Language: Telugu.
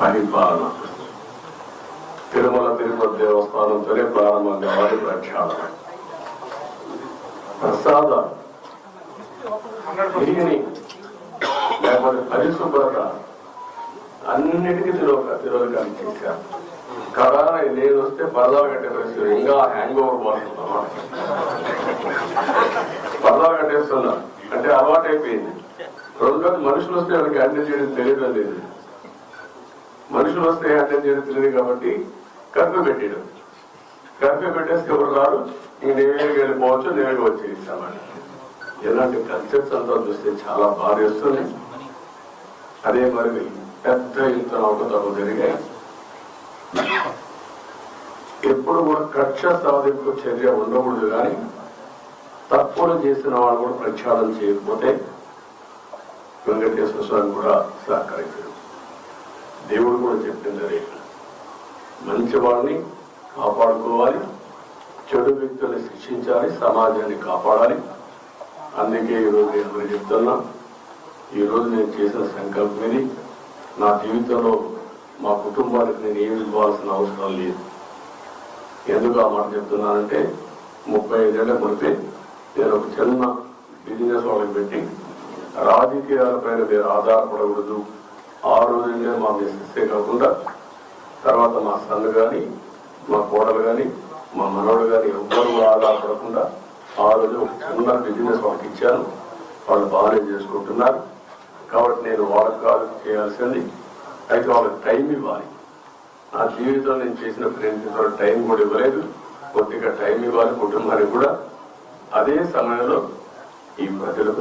పరిపాలన. తిరుమల తిరుపతి దేవస్థానంతోనే ప్రారంభం కావాలి ప్రఖ్యాళన ప్రసాద తిరిగిని లేకపోతే పరిశుభ్రత అన్నిటికీ తిరోక తిరోగకాన్ని చేశారు కదా నేను వస్తే పరదా కట్టే ఇంకా హ్యాంగ్ ఓవర్ పోతున్నాం పరదాలు కట్టేస్తున్నా అంటే రోజు రెండోది మనుషులు వస్తే వాళ్ళకి హ్యాండిల్ చేయడం తెలియడం లేదు. మనుషులు వస్తే అర్థం చేయడం తెలియదు కాబట్టి కర్ఫ్యూ పెట్టాడు కర్ఫ్యూ పెట్టేస్తే ఎవరు రారు? ఇంక నేరుగా వెళ్ళిపోవచ్చు నేరుగా వచ్చి ఇలాంటి కల్చర్స్ అంతా చూస్తే చాలా బాధ వేస్తుంది. అదే మరి పెద్ద ఇంత అవకతలు జరిగాయి ఎప్పుడు కూడా కక్ష సాధింపు చర్య ఉండకూడదు కానీ తప్పులు చేసిన వాళ్ళు కూడా ప్రక్షాళన చేయకపోతే వెంకటేశ్వర స్వామి కూడా సహకరించారు దేవుడు కూడా చెప్పింది రేపు మంచి వాళ్ళని కాపాడుకోవాలి చెడు వ్యక్తుల్ని శిక్షించాలి సమాజాన్ని కాపాడాలి. అందుకే ఈరోజు నేను చెప్తున్నా ఈరోజు నేను చేసిన సంకల్పం ఇది. నా జీవితంలో మా కుటుంబానికి నేను ఏమి ఇవ్వాల్సిన అవసరం లేదు. ఎందుకు ఆ మాట చెప్తున్నానంటే ముప్పై ఐదేళ్ళ మునిపే నేను ఒక చిన్న బిజినెస్ వాళ్ళకి పెట్టి రాజకీయాలపైన మీరు ఆధారపడకూడదు. ఆ రోజునే మా మిస్సెస్సే కాకుండా తర్వాత మా సన్ కానీ మా కోడలు కానీ మా మనవడు కానీ ఎవ్వరూ కూడా ఆధారపడకుండా ఆ రోజు ఒక చిన్న బిజినెస్ వాళ్ళకి ఇచ్చాను. వాళ్ళు బాగానే చేసుకుంటున్నారు. కాబట్టి నేను వాళ్ళకి కాదు చేయాల్సింది. అయితే వాళ్ళకి టైం ఇవ్వాలి. నా జీవితంలో నేను చేసిన ఫ్రెండ్స్ టైం కూడా ఇవ్వలేదు. కొద్దిగా టైం ఇవ్వాలి. కుటుంబానికి కూడా. అదే సమయంలో ఈ ప్రజలకు